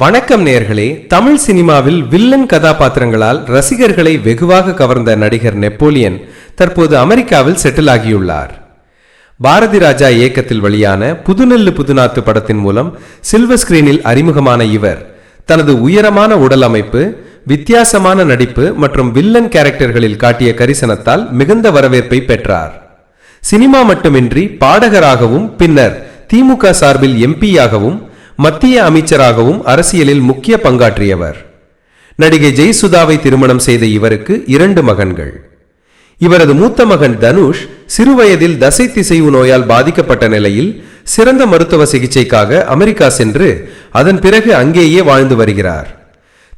வணக்கம் நேர்களே. தமிழ் சினிமாவில் வில்லன் கதாபாத்திரங்களால் ரசிகர்களை வெகுவாக கவர்ந்த நடிகர் நெப்போலியன் தற்போது அமெரிக்காவில் செட்டில் ஆகியுள்ளார். பாரதி ராஜா இயக்கத்தில் வெளியான புதுநெல்லு புதுநாத்து படத்தின் மூலம் சில்வர் ஸ்கிரீனில் அறிமுகமான இவர் தனது உயரமான உடல் அமைப்பு வித்தியாசமான நடிப்பு மற்றும் வில்லன் கேரக்டர்களில் காட்டிய கரிசனத்தால் மிகுந்த வரவேற்பை பெற்றார். சினிமா மட்டுமின்றி பாடகராகவும் பின்னர் திமுக சார்பில் எம்பியாகவும் மத்திய அமைச்சராகவும் அரசியலில் முக்கிய பங்காற்றியவர். நடிகை ஜெயசுதாவை திருமணம் செய்த இவருக்கு இரண்டு மகன்கள். இவரது மூத்த மகன் தனுஷ் சிறுவயதில் தசை திசைவு நோயால் பாதிக்கப்பட்ட நிலையில் சிறந்த மருத்துவ சிகிச்சைக்காக அமெரிக்கா சென்று அதன் பிறகு அங்கேயே வாழ்ந்து வருகிறார்.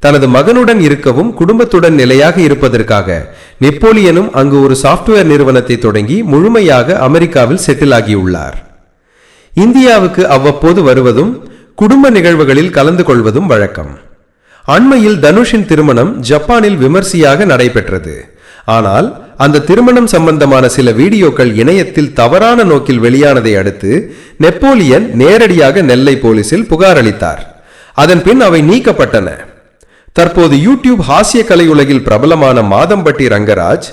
தனது மகனுடன் இருக்கவும் குடும்பத்துடன் நிலையாக இருப்பதற்காக நெப்போலியனும் அங்கு ஒரு சாஃப்ட்வேர் நிறுவனத்தை தொடங்கி முழுமையாக அமெரிக்காவில் செட்டில் ஆகியுள்ளார் இந்தியாவுக்கு அவ்வப்போது வருவதும் குடும்ப நிகழ்வுகளில் கலந்து கொள்வதும் வழக்கம். அண்மையில் தனுஷின் திருமணம் ஜப்பானில் விமர்சையாக நடைபெற்றது. ஆனால் அந்த திருமணம் சம்பந்தமான சில வீடியோக்கள் இணையத்தில் தவறான நோக்கில் வெளியானதை அடுத்து நெப்போலியன் நேரடியாக நெல்லை போலீசில் புகார் அளித்தார். அதன் பின் அவை நீக்கப்பட்டன. தற்போது யூடியூப் ஹாஸ்ய கலை உலகில் பிரபலமான மாதம்பட்டி ரங்கராஜ்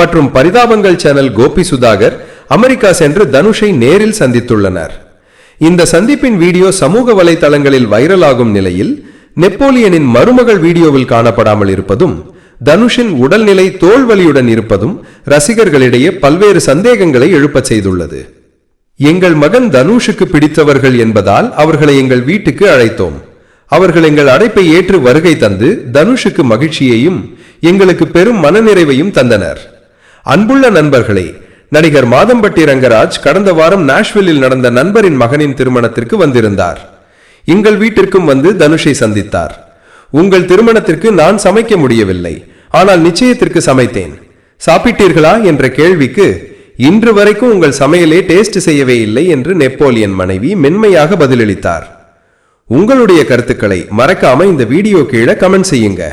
மற்றும் பரிதாபங்கள் சேனல் கோபி சுதாகர் அமெரிக்கா சென்று தனுஷை நேரில் சந்தித்துள்ளனர். இந்த சந்திப்பின் வீடியோ சமூக வலைதளங்களில் வைரலாகும் நிலையில் நெப்போலியனின் மருமகள் வீடியோவில் காணப்படாமல் இருப்பதும் தனுஷின் உடல்நிலை தோல்வலியுடன் இருப்பதும் ரசிகர்களிடையே பல்வேறு சந்தேகங்களை எழுப்பச் செய்துள்ளது. எங்கள் மகன் தனுஷுக்கு பிடித்தவர்கள் என்பதால் அவர்களை எங்கள் வீட்டுக்கு அழைத்தோம். அவர்கள் எங்கள் அழைப்பை ஏற்று வருகை தந்து தனுஷுக்கு மகிழ்ச்சியையும் எங்களுக்கு பெரும் மனநிறைவையும் தந்தனர். அன்புள்ள நண்பர்களே நடிகர் மாதம்பட்டி ரங்கராஜ் கடந்த வாரம் நாஷ்வில்லில் நடந்த நண்பரின் மகனின் திருமணத்திற்கு வந்திருந்தார். எங்கள் வீட்டிற்கும் வந்து தனுஷை சந்தித்தார். உங்கள் திருமணத்திற்கு நான் சமைக்க முடியவில்லை. ஆனால் நிச்சயத்திற்கு சமைத்தேன். சாப்பிட்டீர்களா என்ற கேள்விக்கு இன்று வரைக்கும் உங்கள் சமையலே டேஸ்ட் செய்யவே இல்லை என்று நெப்போலியன் மனைவி மென்மையாக பதிலளித்தார். உங்களுடைய கருத்துக்களை மறக்காம இந்த வீடியோ கீழே கமெண்ட் செய்யுங்க.